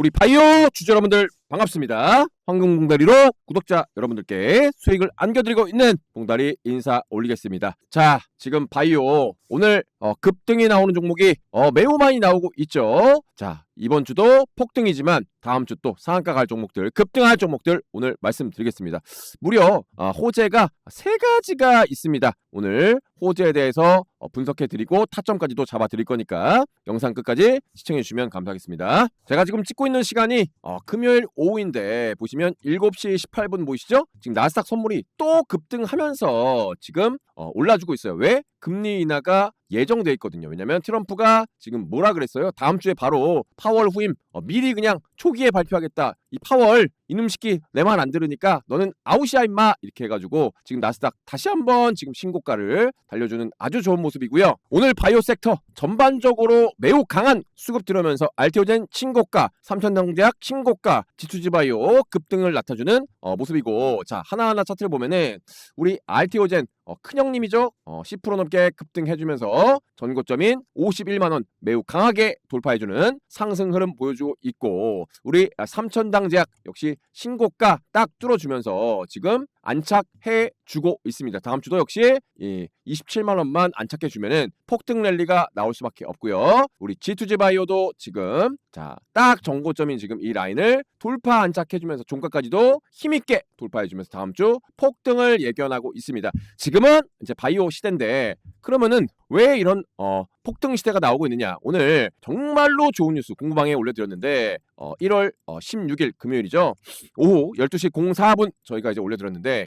우리 바이오 주주 여러분들 반갑습니다. 황금봉다리로 구독자 여러분들께 수익을 안겨드리고 있는 봉다리 인사 올리겠습니다. 자, 지금 바이오 오늘 어, 급등이 나오는 종목이 어, 매우 많이 나오고 있죠. 자, 이번 주도 폭등이지만 다음 주 또 상한가 갈 종목들, 급등할 종목들 오늘 말씀드리겠습니다. 무려 어, 호재가 세 가지가 있습니다. 오늘 호재에 대해서 어, 분석해드리고 타점까지도 잡아드릴 거니까 영상 끝까지 시청해주시면 감사하겠습니다. 제가 지금 찍고 있는 시간이 어, 금요일 오후인데 보시면 7시 18분 보이시죠? 지금 나스닥 선물이 또 급등하면서 지금 어, 올라주고 있어요. 왜? 금리 인하가 예정돼 있거든요. 왜냐면 트럼프가 지금 뭐라 그랬어요? 다음 주에 바로 파월 후임 어, 미리 그냥 초기에 발표하겠다. 이 파월 이놈 새끼 내 말 안 들으니까 너는 아웃이야 임마 이렇게 해가지고 지금 나스닥 다시 한번 지금 신고가를 달려주는 아주 좋은 모습이고요. 오늘 바이오 섹터 전반적으로 매우 강한 수급 들어오면서 알테오젠 신고가, 삼천당제약 신고가, 지투지 바이오 급등을 나타주는 어, 모습이고 자 하나하나 차트를 보면은 우리 알테오젠 어, 큰형님이죠. 어, 10% 넘게 급등해주면서 전고점인 51만 원 매우 강하게 돌파해주는 상승 흐름 보여주고 있고 우리 삼천당 제약 역시 신고가 딱 뚫어주면서 지금 안착해 주고 있습니다. 다음 주도 역시 이 27만 원만 안착해 주면은 폭등 랠리가 나올 수밖에 없고요. 우리 G2G 바이오도 지금 자 딱 정고점인 지금 이 라인을 돌파 안착해 주면서 종가까지도 힘 있게 돌파해 주면서 다음 주 폭등을 예견하고 있습니다. 지금은 이제 바이오 시대인데 그러면은 왜 이런 어, 폭등 시대가 나오고 있느냐? 오늘 정말로 좋은 뉴스 공부방에 올려드렸는데 어, 1월 어, 16일 금요일이죠. 오후 12시 04분 저희가 이제 올려드렸는데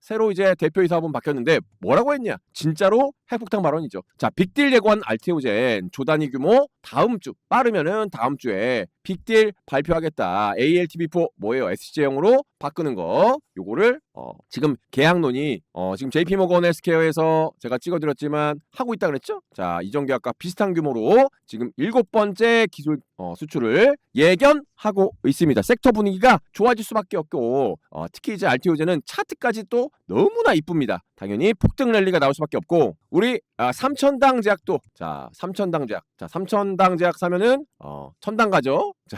새로 이제 대표이사 분 바뀌었는데 뭐라고 했냐? 진짜로 핵폭탄 발언이죠. 자, 빅딜 예고한 알테오젠 조단위 규모 다음 주 빠르면은 다음 주에 빅딜 발표하겠다. ALTV4 뭐예요? SC형으로 바꾸는 거. 요거를 어, 지금 계약론이 어, 지금 JP모건 헬스케어에서 제가 찍어드렸지만 하고 있다 그랬죠? 자, 이전 계약과 비슷한 규모로 지금 일곱 번째 기술 어, 수출을 예견하고 있습니다. 섹터 분위기가 좋아질 수밖에 없고 어, 특히 이제 알티오제는 차트까지 또 너무나 이쁩니다. 당연히 폭등 랠리가 나올 수밖에 없고 우리 아, 삼천당 제약도 자 삼천당 제약 자 삼천당 제약 사면은 어 천당 가죠. 자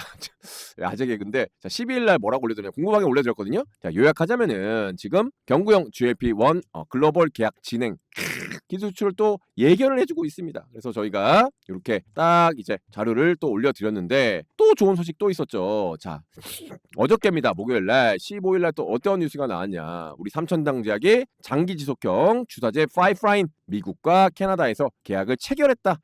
아재 개 근데 자 12일 날 뭐라고 올려드렸냐 궁금하게 올려드렸거든요. 자 요약하자면은 지금 경구형 GLP-1 어, 글로벌 계약 진행 기술 수출을 또 예견을 해주고 있습니다. 그래서 저희가 이렇게 딱 이제 자료를 또 올려드렸는데 또 좋은 소식 또 있었죠. 자 어저께입니다. 목요일 날 15일 날 또 어떤 뉴스가 나왔냐. 우리 삼천당 제약이 장기 지속형 주사제 파이프라인 미국과 캐나다에서 계약을 체결했다.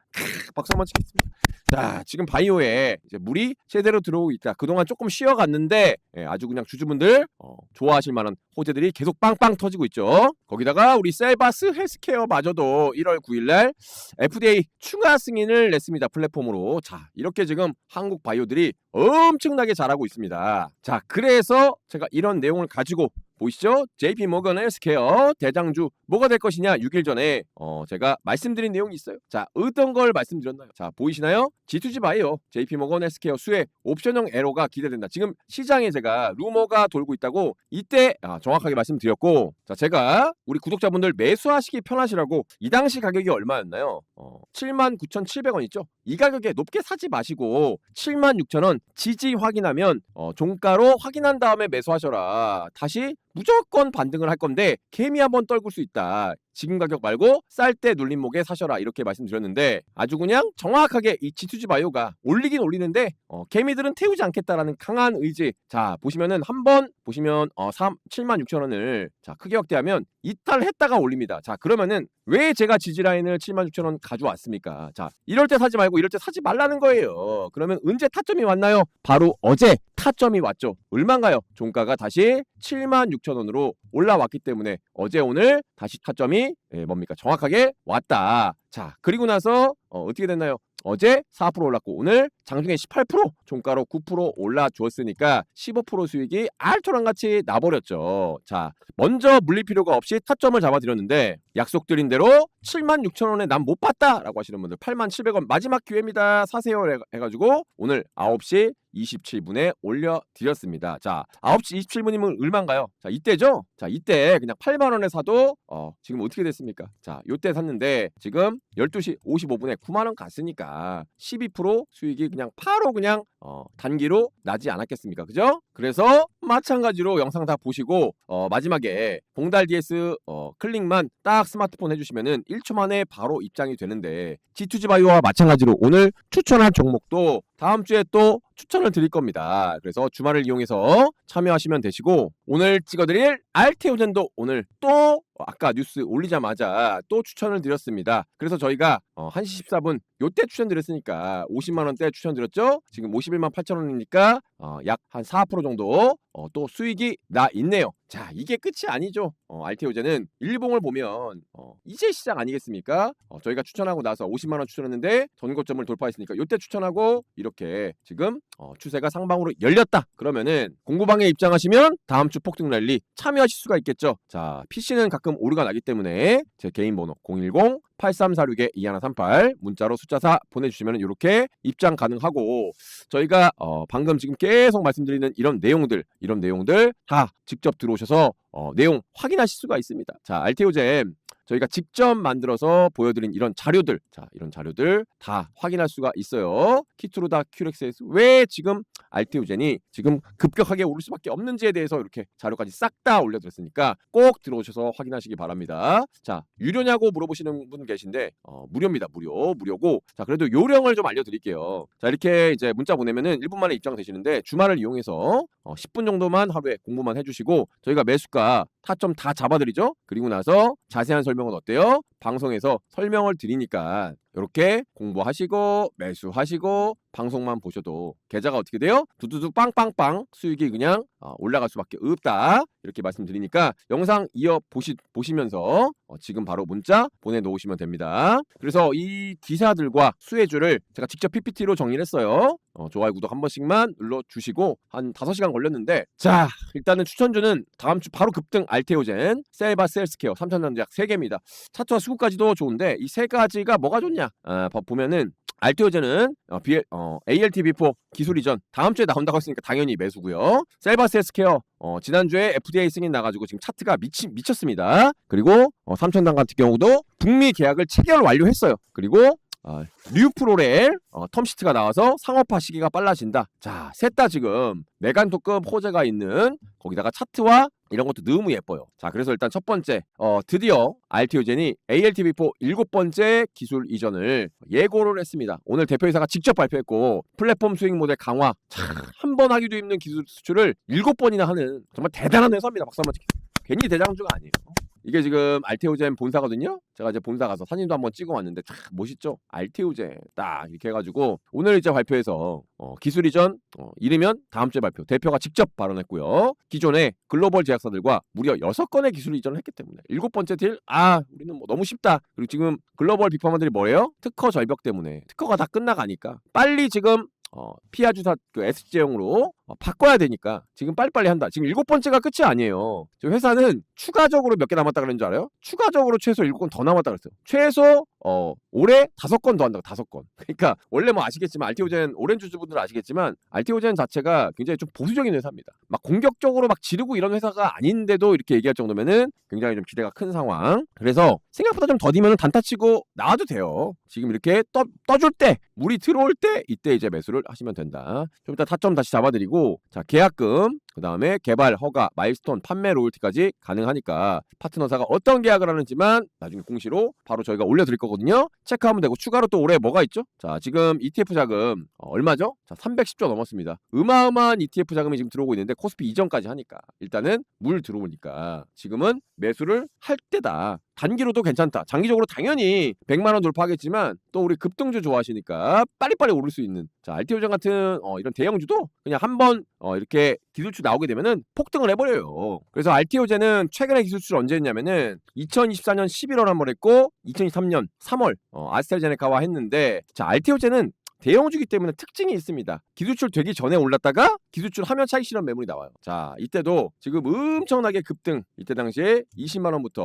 박수 한번 치겠습니다. 자, 지금 바이오에 이제 물이 제대로 들어오고 있다. 그동안 조금 쉬어갔는데 예, 아주 그냥 주주분들 어, 좋아하실 만한 호재들이 계속 빵빵 터지고 있죠. 거기다가 우리 셀바스 헬스케어 마저도 1월 9일날 FDA 추가 승인을 냈습니다. 플랫폼으로. 자, 이렇게 지금 한국 바이오들이 엄청나게 잘하고 있습니다. 자, 그래서 제가 이런 내용을 가지고 보이시죠? JP 모건 헬스케어 대장주 뭐가 될 것이냐 6일 전에 어 제가 말씀드린 내용이 있어요. 자, 어떤 걸 말씀드렸나요? 자, 보이시나요? G2G 바이오 JP 모건 헬스케어 수혜 옵션형 에러가 기대된다. 지금 시장에 제가 루머가 돌고 있다고 이때 아, 정확하게 말씀드렸고 자, 제가 우리 구독자분들 매수하시기 편하시라고 이 당시 가격이 얼마였나요? 어, 79,700원 있죠? 이 가격에 높게 사지 마시고 76,000원 지지 확인하면 어, 종가로 확인한 다음에 매수하셔라. 다시 무조건 반등을 할 건데 개미 한번 떨굴 수 있다. 지금 가격 말고 쌀 때 눌린 목에 사셔라. 이렇게 말씀드렸는데 아주 그냥 정확하게 이 지투지 바이오가 올리긴 올리는데 어, 개미들은 태우지 않겠다라는 강한 의지. 자 보시면은 한번 보시면 어, 3, 7만 6천 원을 자 크게 확대하면 이탈했다가 올립니다. 자 그러면은 왜 제가 지지라인을 7만 6천 원 가져왔습니까? 자 이럴 때 사지 말고 이럴 때 사지 말라는 거예요. 그러면 언제 타점이 왔나요? 바로 어제 타점이 왔죠 얼마인가요 종가가 다시 7만 6천 원으로 올라왔기 때문에 어제 오늘 다시 타점이 예, 뭡니까 정확하게 왔다. 자 그리고 나서 어, 어떻게 됐나요? 어제 4% 올랐고 오늘 장중에 18% 종가로 9% 올라주었으니까 15% 수익이 알토랑 같이 나버렸죠. 자 먼저 물릴 필요가 없이 타점을 잡아드렸는데 약속드린 대로 7만 6천 원에 난 못 봤다라고 하시는 분들 8만 700원 마지막 기회입니다. 사세요 해- 해가지고 오늘 9시 27분에 올려드렸습니다. 자, 9시 27분이면 얼마인가요? 자, 이때죠? 자, 이때 그냥 8만원에 사도, 어, 지금 어떻게 됐습니까? 자, 요때 샀는데, 지금 12시 55분에 9만원 갔으니까, 12% 수익이 그냥 바로 그냥, 어, 단기로 나지 않았겠습니까? 그죠? 그래서, 마찬가지로 영상 다 보시고, 어, 마지막에, 봉달 DS, 어, 클릭만 딱 스마트폰 해주시면은 1초 만에 바로 입장이 되는데, G2G 바이오와 마찬가지로 오늘 추천한 종목도 다음 주에 또 추천을 드릴 겁니다. 그래서 주말을 이용해서 참여하시면 되시고 오늘 찍어드릴 알테오젠도 오늘 또 아까 뉴스 올리자마자 또 추천을 드렸습니다. 그래서 저희가 어, 1시 14분 요때 추천드렸으니까 50만 원대 추천드렸죠. 지금 51만 8천 원이니까 어, 약한 4% 정도 어, 또 수익이 나 있네요. 자 이게 끝이 아니죠. 어, 알테오젠은 일봉을 보면 어, 이제 시작 아니겠습니까? 어, 저희가 추천하고 나서 50만 원 추천했는데 전고점을 돌파했으니까 요때 추천하고 이렇게 지금 어, 추세가 상방으로 열렸다. 그러면은 공구방에 입장하시면 다음 주 폭등 랠리 참여하실 수가 있겠죠. 자, PC는 가끔 오류가 나기 때문에 제 개인 번호 010 8346에 2138 문자로 숫자 4 보내주시면 이렇게 입장 가능하고 저희가 어, 방금 지금 계속 말씀드리는 이런 내용들 이런 내용들 다 직접 들어오셔서 어, 내용 확인하실 수가 있습니다. 자, 알테오잼 저희가 직접 만들어서 보여드린 이런 자료들, 자 이런 자료들 다 확인할 수가 있어요. 키트로다 큐렉스에서 왜 지금 알테오젠이 지금 급격하게 오를 수밖에 없는지에 대해서 이렇게 자료까지 싹 다 올려드렸으니까 꼭 들어오셔서 확인하시기 바랍니다. 자 유료냐고 물어보시는 분 계신데 어, 무료입니다. 무료 무료고 자 그래도 요령을 좀 알려드릴게요. 자 이렇게 이제 문자 보내면은 1분 만에 입장 되시는데 주말을 이용해서 어, 10분 정도만 하루에 공부만 해주시고 저희가 매수가 타점 다 잡아드리죠. 그리고 나서 자세한 설명은 어때요? 방송에서 설명을 드리니까 이렇게 공부하시고 매수하시고 방송만 보셔도 계좌가 어떻게 돼요? 두두두 빵빵빵 수익이 그냥 어, 올라갈 수밖에 없다 이렇게 말씀드리니까 영상 이어 보시, 보시면서 어, 지금 바로 문자 보내놓으시면 됩니다. 그래서 이 기사들과 수혜주를 제가 직접 PPT로 정리를 했어요. 어, 좋아요 구독 한 번씩만 눌러주시고 한 5시간 걸렸는데 자 일단은 추천주는 다음 주 바로 급등 알테오젠 셀바 셀스케어 3천전약 3개입니다. 차트와 수급까지도 좋은데 이 세 가지가 뭐가 좋냐 아, 봐- 보면은 알테오젠은 어, BL, 어, ALTV4 기술 이전 다음 주에 나온다고 했으니까 당연히 매수고요. 셀바스 헬스케어 어, 지난주에 FDA 승인 나가지고 지금 차트가 미치, 미쳤습니다. 그리고 어, 삼천당 같은 경우도 북미 계약을 체결 완료했어요. 그리고 어, 뉴프로렐 어, 텀시트가 나와서 상업화 시기가 빨라진다. 자, 셋 다 지금 메간토급 호재가 있는 거기다가 차트와 이런 것도 너무 예뻐요. 자, 그래서 일단 첫 번째, 어, 드디어 알티오젠이 ALTV4 일곱 번째 기술 이전을 예고를 했습니다. 오늘 대표이사가 직접 발표했고 플랫폼 수익 모델 강화, 한 번 하기도 힘든 기술 수출을 일곱 번이나 하는 정말 대단한 회사입니다. 박수 한번 치겠습니다. 괜히 대장주가 아니에요. 이게 지금 알테오젠 본사거든요. 제가 이제 본사 가서 사진도 한번 찍어 왔는데 참 멋있죠. 알테오젠 딱 이렇게 해가지고 오늘 이제 발표해서 어, 기술 이전 어, 이르면 다음 주에 발표. 대표가 직접 발언했고요. 기존의 글로벌 제약사들과 무려 6건의 기술 이전을 했기 때문에 일곱 번째 딜, 아 우리는 뭐 너무 쉽다. 그리고 지금 글로벌 빅파마들이 뭐예요? 특허 절벽 때문에 특허가 다 끝나가니까 빨리 지금 어, 피아 주사 그 SG용으로 어, 바꿔야 되니까 지금 빨리빨리 한다. 지금 일곱 번째가 끝이 아니에요. 지금 회사는 추가적으로 몇 개 남았다 그랬는 줄 알아요? 추가적으로 최소 일곱 건 더 남았다 그랬어요. 최소 어 올해 다섯 건 더 한다고 다섯 건. 그러니까 원래 뭐 아시겠지만 알티오젠 오렌주주 분들 아시겠지만 알티오젠 자체가 굉장히 좀 보수적인 회사입니다. 막 공격적으로 막 지르고 이런 회사가 아닌데도 이렇게 얘기할 정도면은 굉장히 좀 기대가 큰 상황. 그래서 생각보다 좀 더디면 단타치고 나와도 돼요. 지금 이렇게 떠, 떠줄 때 물이 들어올 때 이때 이제 매수를 하시면 된다. 좀 이따 타점 다시 잡아드리고 자 계약금 그 다음에 개발 허가 마일스톤 판매 로열티까지 가능하니까 파트너사가 어떤 계약을 하는지만 나중에 공시로 바로 저희가 올려드릴 거거든요. 체크하면 되고 추가로 또 올해 뭐가 있죠? 자 지금 ETF 자금 어, 얼마죠? 자 310조 넘었습니다. 어마어마한 ETF 자금이 지금 들어오고 있는데 코스피 이전까지 하니까 일단은 물 들어오니까 지금은 매수를 할 때다. 단기로도 괜찮다. 장기적으로 당연히 100만 원 돌파하겠지만 또 우리 급등주 좋아하시니까 빨리빨리 오를 수 있는 자 알티오전 같은 어, 이런 대형주도 그냥 한번 어, 이렇게 기술주 나오게 되면은 폭등을 해버려요. 그래서 알티오젠은 최근에 기술주를 언제 했냐면은 2024년 11월 한 번 했고 2023년 3월 어, 아스트라제네카와 했는데 자 알티오젠은 대형주기 때문에 특징이 있습니다. 기술출 되기 전에 올랐다가 기술출 하면 차익 실현 매물이 나와요. 자, 이때도 지금 엄청나게 급등. 이때 당시에 20만 원부터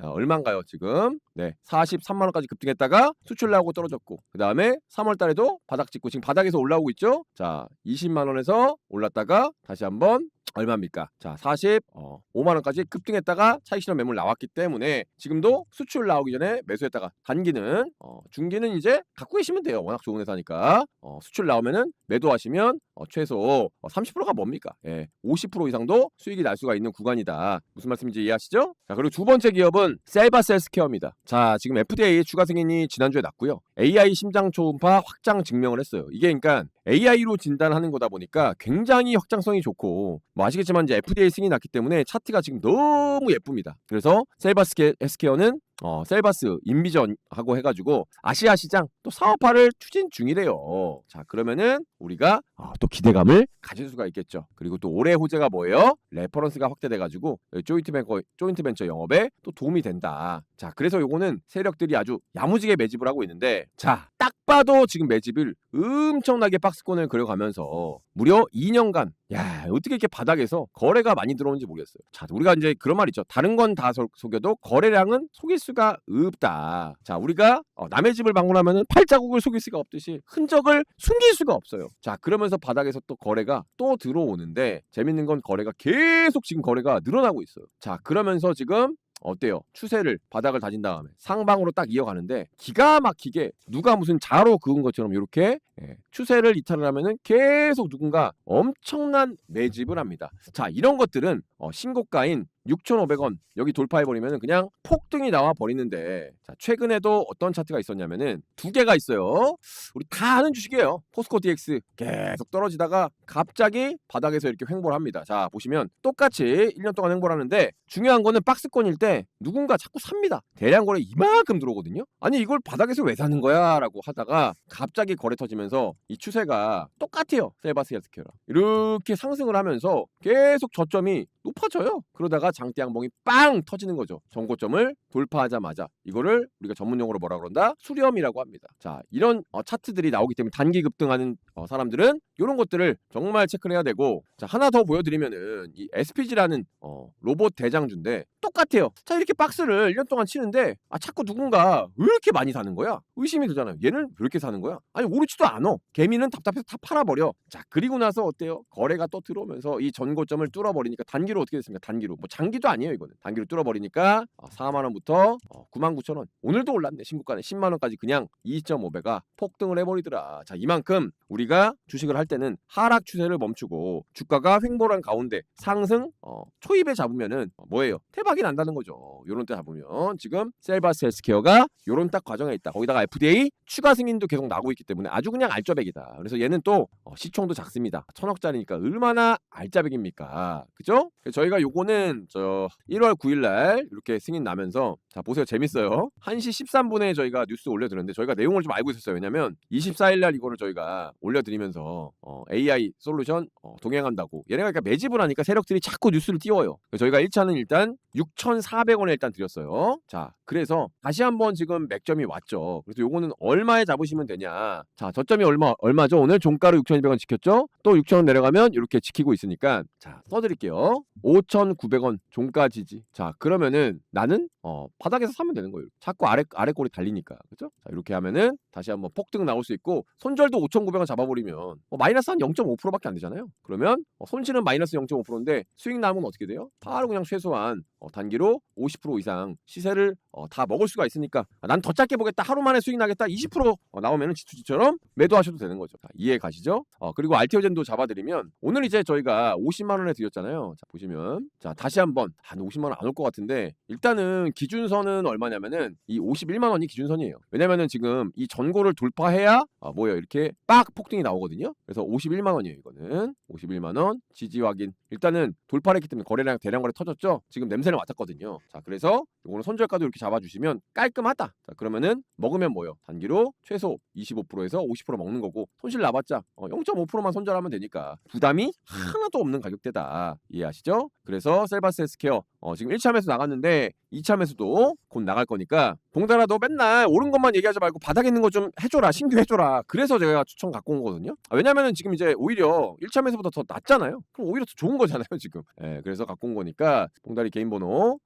어, 얼마인가요, 지금? 네, 43만 원까지 급등했다가 수출 나오고 떨어졌고. 그 다음에 3월 달에도 바닥 찍고 지금 바닥에서 올라오고 있죠? 자, 20만 원에서 올랐다가 다시 한번 얼마입니까? 자, 45만 원까지 급등했다가 차익 실현 매물 나왔기 때문에 지금도 수출 나오기 전에 매수했다가 단기는 어, 중기는 이제 갖고 계시면 돼요. 워낙 좋은 회사니까 어, 수출 나오면은 매도하시면 어, 최소 어, 30%가 뭡니까? 예, 50% 이상도 수익이 날 수가 있는 구간이다. 무슨 말씀인지 이해하시죠? 자, 그리고 두 번째 기업은 셀바셀스케어입니다. 자, 지금 FDA 추가 승인이 지난주에 났고요. AI 심장 초음파 확장 증명을 했어요. 이게 그러니까 AI로 진단하는 거다 보니까 굉장히 확장성이 좋고 뭐 아시겠지만 이제 FDA 승인이 났기 때문에 차트가 지금 너무 예쁩니다. 그래서 셀바스 헬스케어는 어, 셀바스 인비전하고 해가지고 아시아 시장 또 사업화를 추진 중이래요. 자 그러면은 우리가 어, 또 기대감을 가질 수가 있겠죠. 그리고 또 올해 호재가 뭐예요? 레퍼런스가 확대돼가지고 조인트 벤처 조인트 벤처 영업에 또 도움이 된다. 자 그래서 요거는 세력들이 아주 야무지게 매집을 하고 있는데 자 딱 봐도 지금 매집을 엄청나게 박스권을 그려가면서 무려 2년간 야 어떻게 이렇게 바닥에서 거래가 많이 들어오는지 모르겠어요. 자 우리가 이제 그런 말 있죠. 다른 건 다 속여도 거래량은 속일 수가 없다. 자 우리가 어, 남의 집을 방문하면은 팔자국을 속일 수가 없듯이 흔적을 숨길 수가 없어요. 자 그러면서 바닥에서 또 거래가 또 들어오는데 재밌는 건 거래가 계속 지금 거래가 늘어나고 있어요. 자 그러면서 지금 어때요? 추세를 바닥을 다진 다음에 상방으로 딱 이어가는데 기가 막히게 누가 무슨 자로 그은 것처럼 이렇게 예, 추세를 이탈을 하면은 계속 누군가 엄청난 매집을 합니다. 자 이런 것들은 어, 신고가인 6,500원 여기 돌파해 버리면 그냥 폭등이 나와 버리는데 자, 최근에도 어떤 차트가 있었냐면은 두 개가 있어요. 우리 다 아는 주식이에요. 포스코 DX 계속 떨어지다가 갑자기 바닥에서 이렇게 횡보를 합니다. 자 보시면 똑같이 1년 동안 횡보를 하는데 중요한 거는 박스권일 때 누군가 자꾸 삽니다. 대량 거래 이만큼 들어오거든요. 아니 이걸 바닥에서 왜 사는 거야? 라고 하다가 갑자기 거래 터지면서 이 추세가 똑같아요. 셀바스 헬스케어랑 이렇게 상승을 하면서 계속 저점이 높아져요. 그러다가 장대 양봉이 빵 터지는 거죠. 정고점을 돌파하자마자 이거를 우리가 전문 용어로 뭐라 그런다? 수렴이라고 합니다. 자, 이런 어, 차트들이 나오기 때문에 단기 급등하는 어, 사람들은 이런 것들을 정말 체크를 해야 되고 자, 하나 더 보여드리면은 이 SPG라는 어, 로봇 대장주인데 똑같아요. 자, 이렇게 박스를 1년 동안 치는데 아, 자꾸 누군가 왜 이렇게 많이 사는 거야? 의심이 들잖아요. 얘는 왜 이렇게 사는 거야? 아니, 오르지도 않아. 개미는 답답해서 다 팔아버려. 자, 그리고 나서 어때요? 거래가 또 들어오면서 이 전고점을 뚫어버리니까 단기로 어떻게 됐습니까? 단기로. 뭐 장 기도 아니에요, 이거는. 단기로 뚫어버리니까 어, 4만 원부터 어, 9만 9천 원. 오늘도 올랐네. 신고가는 10만 원까지 그냥 2.5배가 폭등을 해버리더라. 자, 이만큼 우리가 주식을 할 때는 하락 추세를 멈추고 주가가 횡보한 가운데 상승 어, 초입에 잡으면은 어, 뭐예요? 대박이 난다는 거죠. 요런 때 잡으면 지금 셀바스 헬스케어가 요런 딱 과정에 있다. 거기다가 FDA 추가 승인도 계속 나고 있기 때문에 아주 그냥 알짜배기다. 그래서 얘는 또 어, 시총도 작습니다. 천억짜리니까 얼마나 알짜배기입니까? 그죠? 저희가 요거는 저 1월 9일 날 이렇게 승인 나면서 자 보세요. 재밌어요. 1시 13분에 저희가 뉴스 올려드렸는데 저희가 내용을 좀 알고 있었어요. 왜냐면 24일 날 이거를 저희가 올려드리면서 어, AI 솔루션 어, 동행한다고. 얘네가 그러니까 매집을 하니까 세력들이 자꾸 뉴스를 띄워요. 저희가 1차는 일단 6,400원에 일단 드렸어요 자 그래서 다시 한번 지금 맥점이 왔죠 그래서 요거는 얼마에 잡으시면 되냐 자 저점이 얼마 얼마죠 오늘 종가로 6,200원 지켰죠 또 6,000원 내려가면 이렇게 지키고 있으니까 자 써드릴게요 5,900원 종가 지지 자 그러면은 나는 어 바닥에서 사면 되는 거예요. 자꾸 아래 아래 꼬리 달리니까 그죠? 자 이렇게 하면은 다시 한번 폭등 나올 수 있고 손절도 5,900원 잡아버리면 어, 마이너스 한 0.5%밖에 안 되잖아요. 그러면 어, 손실은 마이너스 0.5%인데 수익 남은 어떻게 돼요? 바로 그냥 최소한 어, 단기로 50% 이상 시세를 어, 다 먹을 수가 있으니까 아, 난더 짧게 보겠다 하루 만에 수익 나겠다 20% 어, 나오면은 지투지처럼 매도하셔도 되는 거죠. 자, 이해 가시죠? 어, 그리고 알테오젠도 잡아드리면 오늘 이제 저희가 50만 원에 드렸잖아요. 자 보시면 자 다시 한번 한 50만 원 안 올 것 같은데 일단은 기준선은 얼마냐면은 이 51만 원이 기준선이에요. 왜냐면은 지금 이 전고를 돌파해야 아, 뭐예요 이렇게 빡 폭등이 나오거든요. 그래서 51만 원이에요 이거는 51만 원 지지 확인. 일단은 돌파를 했기 때문에 거래량 대량 거래 터졌죠. 지금 냄새 를 맡았거든요. 자 그래서 이거는 손절가도 이렇게 잡아주시면 깔끔하다. 자 그러면은 먹으면 뭐요? 단기로 최소 25%에서 50% 먹는 거고 손실 나봤자 어, 0.5%만 손절하면 되니까 부담이 하나도 없는 가격대다. 이해하시죠? 그래서 셀바스 헬스케어 어, 지금 1참에서 나갔는데 2참에서도 곧 나갈 거니까 봉달아 너 맨날 옳은 것만 얘기하지 말고 바닥에 있는 거 좀 해줘라 신규 해줘라 그래서 제가 추천 갖고 온 거거든요 아, 왜냐면은 지금 이제 오히려 1참에서보다 더 낫잖아요 그럼 오히려 더 좋은 거잖아요 지금 예, 그래서 갖고 온 거니까 봉다리 개인 번호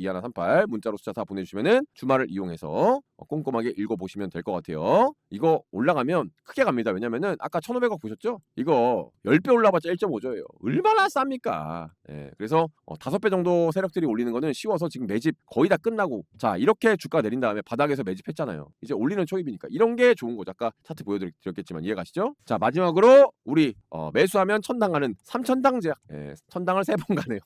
0110-8346-2138 문자로 숫자 4 보내주시면은 주말을 이용해서 어, 꼼꼼하게 읽어보시면 될 것 같아요. 이거 올라가면 크게 갑니다. 왜냐면은 아까 1500억 보셨죠? 이거 10배 올라봤자 1.5조예요. 얼마나 쌉니까? 예, 그래서 어, 5배 정도 세력들이 올리는 거는 쉬워서 지금 매집 거의 다 끝나고 자 이렇게 주가 내린 다음에 바닥에서 매집했잖아요. 이제 올리는 초입이니까. 이런 게 좋은 거죠. 아까 차트 보여드렸겠지만 이해가시죠? 자 마지막으로 우리 어, 매수하면 천당 가는 3천당 제약. 예, 천당을 세 번 가네요.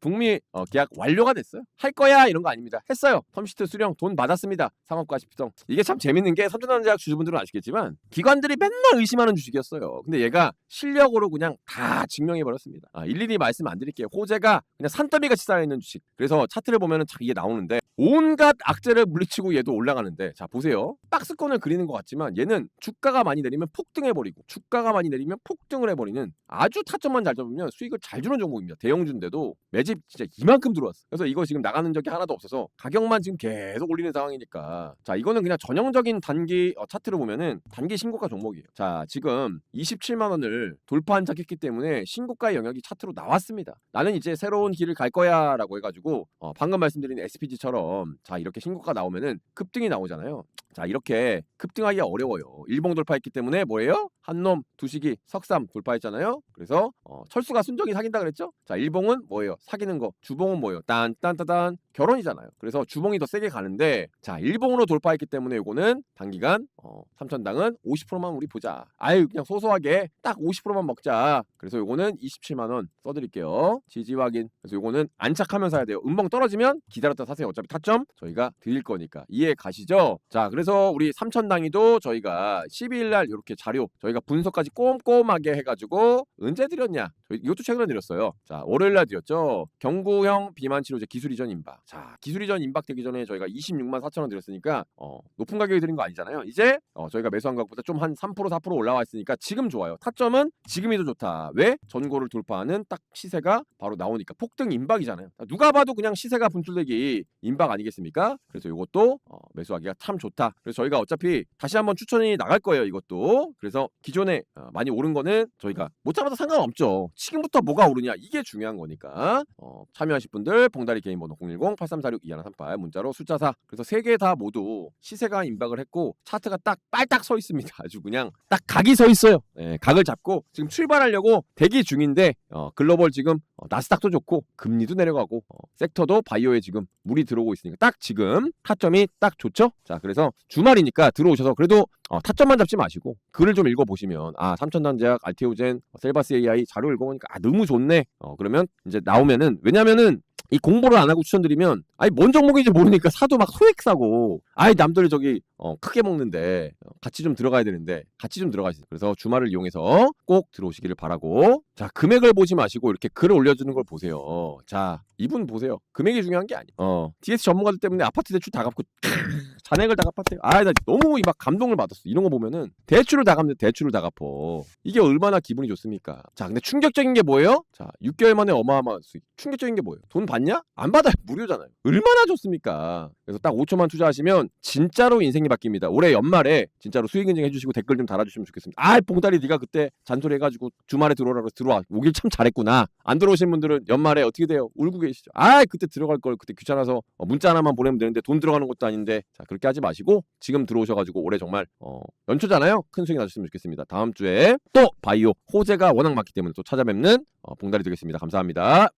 북미 어, 계약 완료가 됐어요. 할 거야! 이런 거 아닙니다. 했어요. 텀시트 수령 돈 받았습니다. 상업과 집성 이게 참 재밌는 게 삼천당 제약 주주분들은 아시겠지만 기관들이 맨날 의심하는 주식이었어요. 근데 얘가 실력으로 그냥 다 증명해 버렸습니다. 아, 일일이 말씀 안 드릴게요. 호재가 그냥 산더미 같이 쌓여 있는 주식. 그래서 차트를 보면은 참 이게 나오는데 온갖 악재를 물리치고 얘도 올라가는데 자 보세요. 박스권을 그리는 것 같지만 얘는 주가가 많이 내리면 폭등해 버리고 주가가 많이 내리면 폭등을 해 버리는 아주 타점만 잘 잡으면 수익을 잘 주는 종목입니다. 대형주인데도 매집 진짜 이만큼 들어왔어 그래서 이거 지금 나가는 적이 하나도 없어서 가격만 지금 계속 올리는 상황이니까 자 이거는 그냥 전형적인 단기 어, 차트를 보면은 단기 신고가 종목이에요. 자 지금 27만 원을 돌파한 작했기 때문에 신고가의 영역이 차트로 나왔습니다. 나는 이제 새로운 길을 갈 거야 라고 해가지고 어, 방금 말씀드린 SPG처럼 자 이렇게 신고가 나오면은 급등이 나오잖아요. 자 이렇게 급등하기가 어려워요. 일봉 돌파했기 때문에 뭐예요? 한놈 두식이 석삼 돌파했잖아요. 그래서 어, 철수가 순정이 사귄다 그랬죠? 자 일봉은 뭐예요? 사귀는 거. 주봉은 뭐예요? 딴딴따단 결혼이잖아요. 그래서 주봉이 더 세게 가는데 자 일봉으로 돌파했기 때문에 요거는 단기간 어, 삼천당은 50%만 우리 보자. 아유 그냥 소소하게 딱 50%만 먹자. 그래서 요거는 27만 원 써드릴게요. 지지 확인. 그래서 요거는 안착하면 사야 돼요. 음봉 떨어지면 기다렸다 사세요. 어차피 타점 저희가 드릴 거니까. 이해 가시죠? 자 그래서 우리 삼천당이도 저희가 12일 날 이렇게 자료 저희가 분석까지 꼼꼼하게 해가지고 언제 드렸냐? 이것도 최근에 드렸어요. 자 월요일 날 드렸죠? 경구형 비만 치료제 기술 이전 임박 자 기술 이전 임박되기 전에 저희가 26만 4천 원 드렸으니까 어, 높은 가격에 드린 거 아니잖아요. 이제 어, 저희가 매수한 가격보다 좀 한 3% 4% 올라와 있으니까 지금 좋아요. 타점은 지금이 더 좋다. 왜? 전고를 돌파하는 딱 시세가 바로 나오니까. 폭등 임박이잖아요. 누가 봐도 그냥 시세가 분출되기 임박 아니겠습니까? 그래서 이것도 어, 매수하기가 참 좋다. 그래서 저희가 어차피 다시 한번 추천이 나갈 거예요 이것도. 그래서 기존에 어, 많이 오른 거는 저희가 못 잡아도 상관없죠. 지금부터 뭐가 오르냐? 이게 중요한 거니까. 어, 참여하실 분들 봉다리 개인 번호 010-8346-2138 문자로 숫자 4 그래서 세 개 다 모두 시세가 임박을 했고 차트가 딱 빨딱 서 있습니다. 아주 그냥 딱 각이 서 있어요. 예, 각을 잡고 지금 출발하려고 대기 중인데 어, 글로벌 지금 어, 나스닥도 좋고 금리도 내려가고 어, 섹터도 바이오에 지금 물이 들어오고 있으니까 딱 지금 타점이 딱 좋죠? 자 그래서 주말이니까 들어오셔서 그래도 어, 타점만 잡지 마시고 글을 좀 읽어보시면 아 삼천단제약 알테오젠 셀바스 AI 자료 읽어보니까 아 너무 좋네. 어, 그러면 이제 나오면은 왜냐면은 이 공부를 안 하고 추천드리면 아니 뭔 종목인지 모르니까 사도 막 소액 사고 아이 남들이 저기 어, 크게 먹는데 어, 같이 좀 들어가야 되는데 같이 좀 들어가 있어요. 그래서 주말을 이용해서 꼭 들어오시기를 바라고 자 금액을 보지 마시고 이렇게 글을 올려주는 걸 보세요. 자 이분 보세요. 금액이 중요한 게 아니에요. 어, DS 전문가들 때문에 아파트 대출 다 갚고 잔액을 다 갚았대요. 아, 나 너무 막 감동을 받았어. 이런 거 보면은 대출을 다 갚는데 대출을 다 갚어. 이게 얼마나 기분이 좋습니까? 자, 근데 충격적인 게 뭐예요? 자, 6개월 만에 어마어마한 수익. 충격적인 게 뭐예요? 돈 받냐? 안 받아요. 무료잖아요. 얼마나 좋습니까? 그래서 딱 5초만 투자하시면 진짜로 인생이 바뀝니다. 올해 연말에 진짜로 수익 인증 해 주시고 댓글 좀 달아 주시면 좋겠습니다. 아, 봉다리 네가 그때 잔소리 해 가지고 주말에 들어오라 그래서 들어와. 오길 참 잘했구나. 안 들어오신 분들은 연말에 어떻게 돼요? 울고 계 시죠. 아, 그때 들어갈 걸 그때 귀찮아서 어, 문자 하나만 보내면 되는데 돈 들어가는 것도 아닌데 자 그렇게 하지 마시고 지금 들어오셔가지고 올해 정말 어, 연초잖아요. 큰 수익 나셨으면 좋겠습니다. 다음 주에 또 바이오 호재가 워낙 많기 때문에 또 찾아뵙는 어, 봉다리 되겠습니다. 감사합니다.